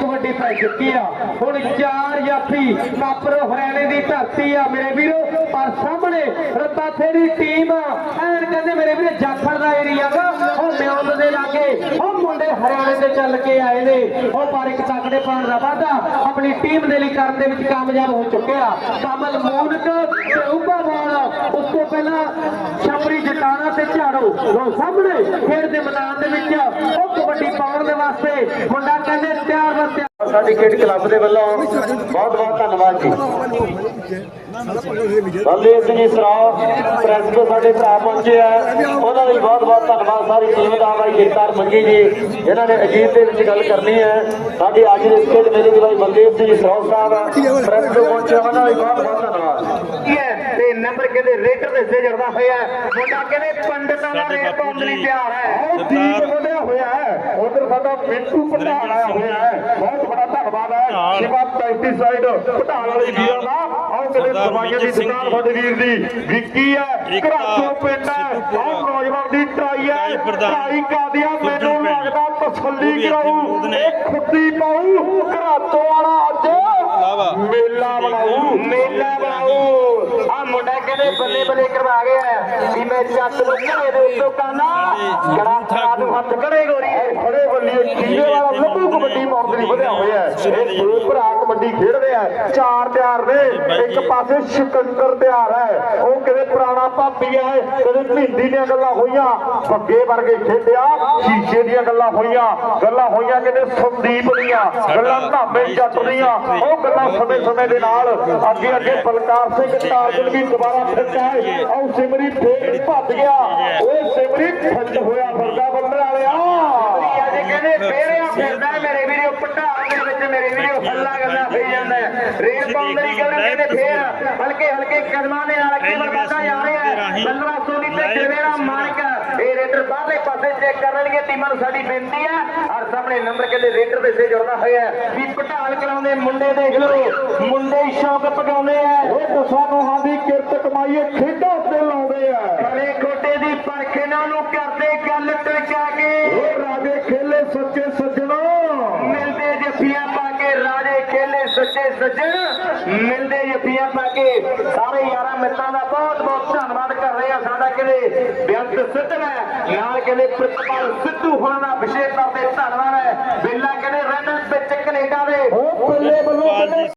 ਪੈ ਚੁੱਕੀ ਆ। ਹੁਣ ਚਾਰ ਜਾਫੀ ਕਾਪਰ ਹਰਿਆਣੇ ਦੀ ਧਰਤੀ ਆ ਮੇਰੇ ਵੀਰੋ। ਪਰ ਸਾਹਮਣੇ ਰੱਤਾ ਫੇਰੀ ਟੀਮ ਐਨ ਕਹਿੰਦੇ ਮੇਰੇ ਵੀਰੇ, ਜਾਖੜ ਦਾ ਏਰੀਆ ਗਾ। ਉਹ ਮਿਉਂਦ ਦੇ ਲਾਗੇ, ਉਹ ਮੁੰਡੇ ਹਰਿਆਣੇ ਦੇ ਚੱਲ ਕੇ ਆਏ ਨੇ। ਉਹ ਪਰ ਇੱਕ ਤਕੜੇ ਪਾਉਣ ਦਾ ਵਾਅਦਾ ਆਪਣੀ ਟੀਮ ਦੇ ਲਈ ਕਰਨ ਦੇ ਵਿੱਚ ਕਾਮਯਾਬ ਹੋ ਚੁੱਕਿਆ। ਕਮਲ ਮੂਨਕ, ਤੇ ਉੱਭਾ ਉਸ ਤੋਂ ਪਹਿਲਾਂ ਛਪਰੀ ਜਟਾਣਾ ਤੇ ਝਾੜੋ। ਲੋ ਸਾਹਮਣੇ ਖੇਡ ਦੇ ਮੈਦਾਨ ਦੇ ਵਿੱਚ ਉਹ ਕਬੱਡੀ ਪਾਉਣ ਦੇ ਵਾਸਤੇ ਮੁੰਡਾ ਕਹਿੰਦੇ ਤਿਆਰ ਬਰ ਤਿਆਰ। ਸਾਡੀ ਖੇਡ ਕਲੱਬ ਦੇ ਵੱਲੋਂ ਬਹੁਤ ਬਹੁਤ ਧੰਨਵਾਦ ਜੀ। ਬਲਦੇਵ ਸਿੰਘ ਜੀ ਪ੍ਰੈਸ ਤੋਂ ਸਾਡੇ ਭਰਾ ਪਹੁੰਚੇ ਆ। ਉਹਨਾਂ ਲਈ ਬਹੁਤ ਬਹੁਤ ਧੰਨਵਾਦ। ਸਾਰੀ ਟੀਮ ਦਾ ਬਾਈ ਜਗਤਾਰ ਮੰਗੀ ਜੀ ਇਹਨਾਂ ਨੇ ਅਜੀਤ ਦੇ ਵਿੱਚ ਗੱਲ ਕਰਨੀ ਹੈ। ਸਾਡੀ ਅੱਜ ਦੇ ਇਸ ਖੇਡ ਮੇਲੇ ਦੀ ਬਾਈ ਬਲਦੇਵ ਸਿੰਘ ਜੀ ਸਰਾਓ ਸਾਹਿਬ ਪ੍ਰੈਸ ਤੋਂ ਪਹੁੰਚੇ ਉਹਨਾਂ ਲਈ ਬਹੁਤ ਬਹੁਤ ਨੰਬਰ ਕਹਿੰਦੇ ਰੇਟਰ ਦੇ ਸੇ ਜੜਦਾ ਹੋਇਆ। ਮੁੰਡਾ ਕਹਿੰਦੇ ਪੰਡਤਾਂ ਦਾ ਰੇਟ ਪਾਉਣ ਲਈ ਤਿਆਰ ਹੈ। ਦੀਪ ਵਧਿਆ ਹੋਇਆ ਹੈ। ਉਧਰ ਸਾਡਾ ਮਿੰਟੂ ਪਟਾਲ ਆਇਆ ਹੋਇਆ ਹੈ। ਬਹੁਤ ਬੜਾ ਧੰਨਵਾਦ ਹੈ। ਸ਼ਿਵਾ ਪੈਸਟੀਸਾਈਡ ਪਟਾਲ ਵਾਲੇ ਵੀਰਾਂ ਦਾ ਆਓ ਕਿਤੇ ਦਵਾਈਆਂ ਦੀ ਦੁਕਾਨ ਸਾਡੇ ਵੀਰ ਦੀ। ਵਿੱਕੀ ਹੈ ਘਰਾਚੋਂ ਪਿੰਡ ਹੈ। ਆਹ ਨੌਜਵਾਨ ਦੀ ਟਰਾਈ ਹੈ। ਟਰਾਈ ਕਾਦੀਆਂ ਮੈਨੂੰ ਲੱਗਦਾ ਤਸੱਲੀ ਕਰਾਊ ਇਹ ਖੁੱਦੀ ਪਾਉ। ਘਰਾਚੋਂ ਵਾਲਾ ਅੱਜ ਮੇਲਾ ਬਣਾਊ ਮੇਲਾ ਕਹਿੰਦੇ ਬੱਲੇ ਬੱਲੇ ਕਰਵਾ ਗਿਆ ਵੀ ਮੈਂ ਚੱਕ ਨੂੰ ਘਰੇ ਦੇ ਉੱਤੋਂ ਕਾਨਾ ਖੜਾ ਨੂੰ ਹੱਥ ਖੜੇ ਗੋਰੀ ਖੜੇ ਬੱਲੀਏ ਕੀੜੇ ਵਾਲਾ ਲੱਭੂ ਕਬੱਡੀ ਲਈ ਵਧਿਆ ਹੋਇਆ ਇਹ ਦੋ ਭਰਾ ਕਬੱਡੀ ਖੇਡਦੇ ਆ ਚਾਰ ਤਿਆਰ ਨੇ। ਇੱਕ ਪਾਸੇ ਸ਼ਿਕੰਦਰ ਤਿਆਰ ਹੈ। ਉਹ ਕਿਤੇ ਪੁਰਾਣਾ ਭਾਪੀ ਹੈ? ਕਦੇ ਭਿੰਦੀ ਦੀਆਂ ਗੱਲਾਂ ਹੋਈਆਂ? ਬੱਗੇ ਵਰਗੇ ਖੇਡਿਆ ਸ਼ੀਸ਼ੇ ਦੀਆਂ ਗੱਲਾਂ ਹੋਈਆਂ। ਗੱਲਾਂ ਹੋਈਆਂ ਕਿਤੇ ਸੰਦੀਪ ਦੀਆਂ ਗੱਲਾਂ ਧਾਮੇ ਜੱਟ ਦੀਆਂ। ਉਹ ਗੱਲਾਂ ਸਮੇਂ ਸਮੇਂ ਦੇ ਨਾਲ ਅੱਗੇ ਅੱਗੇ ਬਲਕਾਰ ਸਿੰਘ ਟਾਰਗਨ ਵੀ ਦੁਬਾਰਾ ਫਿੱਟ ਹੈ। ਉਹ ਸਿਮਰੀ ਫੇਰ ਭੱਜ ਗਿਆ। ਉਹ ਸਿਮਰੀ ਠੰਡ ਹੋਇਆ ਫਿਰਦਾ ਬੰਦਰ ਵਾਲਿਆ ਅੱਜ ਕਹਿੰਦੇ ਫੇਰਿਆ ਫਿਰਦਾ ਹੈ ਮੇਰੇ ਵੀਰੋ ਪਟਾਲ ਦੇ ਵਿੱਚ ਮੇਰੇ ਵੀਰੋ ਹੱਲਾ ਗੱਲਾਂ ਫੇਰ ਜਾਂਦਾ ਹੈ। ਰੇਲ ਗੱਲ ਕਹਿੰਦੇ ਫੇਰ ਹਲਕੇ ਹਲਕੇ ਕਦਮਾਂ ਦੇ ਨਾਲ ਅੱਗੇ ਵਧਦਾ ਜਾ ਰਿਹਾ ਹੈ। ਬੱਲਵਾ ਸੋਨੀ ਤੇ ਜਵੇਰਾ ਮਾਨਕ ਇਹ ਰੇਡਰ ਬਾਹਰਲੇ ਪਾਸੇ ਚੈੱਕ ਕਰ ਲੈਣਗੇ। ਟੀਮਾਂ ਨੂੰ ਸਾਡੀ ਬੇਨਤੀ ਹੈ। ਔਰ ਸਾਹਮਣੇ ਨੰਬਰ ਕਹਿੰਦੇ ਰੇਡਰ ਦੇ ਸੇ ਜੁੜਦਾ ਹੋਇਆ ਹੈ। ਵੀ ਪਟਾਲ ਕਰਾਉਂਦੇ ਮੁੰਡੇ ਦੇਖ ਲਓ। ਮੁੰਡੇ ਹੀ ਸ਼ੌਕ ਪਗਾਉਂਦੇ ਆ। ਇਹ ਦਸਾਂ ਨੂੰਹਾਂ ਦੀ ਕਿਰਤ ਕਮਾਈਏ ਖੇਡਾਂ ਉੱਤੇ ਲਾਉਂਦੇ ਆ। ਕਰੇ ਖੋਟੇ ਦੀ ਪਰਖ ਇਹਨਾਂ ਨੂੰ ਕਰਦੇ ਗੱਲ ਟਿਕਾ ਕੇ। ਰਾਜੇ ਖੇਲੇ ਸੱਚੇ ਸੱਜਣੋ ਮਿਲਦੇ ਜੱਫੀਆਂ ਪਾ ਕੇ ਰਾਜੇ ਖੇਲੇ ਸੱਜਣ, ਮਿਲਦੇ ਜੱਫੀਆਂ ਪਾ ਕੇ ਸਾਰੇ ਯਾਰਾਂ ਮਿੱਤਰਾਂ ਦਾ ਬਹੁਤ ਬਹੁਤ ਧੰਨਵਾਦ ਕਰ ਰਹੇ ਆ ਸਾਡਾ ਕਹਿੰਦੇ ਬੇਅੰਤ ਸਿੱਧੂ ਹੈ, ਨਾਲ ਕਹਿੰਦੇ ਪ੍ਰਿਤਪਾਲ ਸਿੱਧੂ ਹੋਣਾ ਦਾ ਵਿਸ਼ੇਸ਼ ਤੌਰ ਤੇ ਧੰਨਵਾਦ ਹੈ। ਬੇਲਾ ਕਹਿੰਦੇ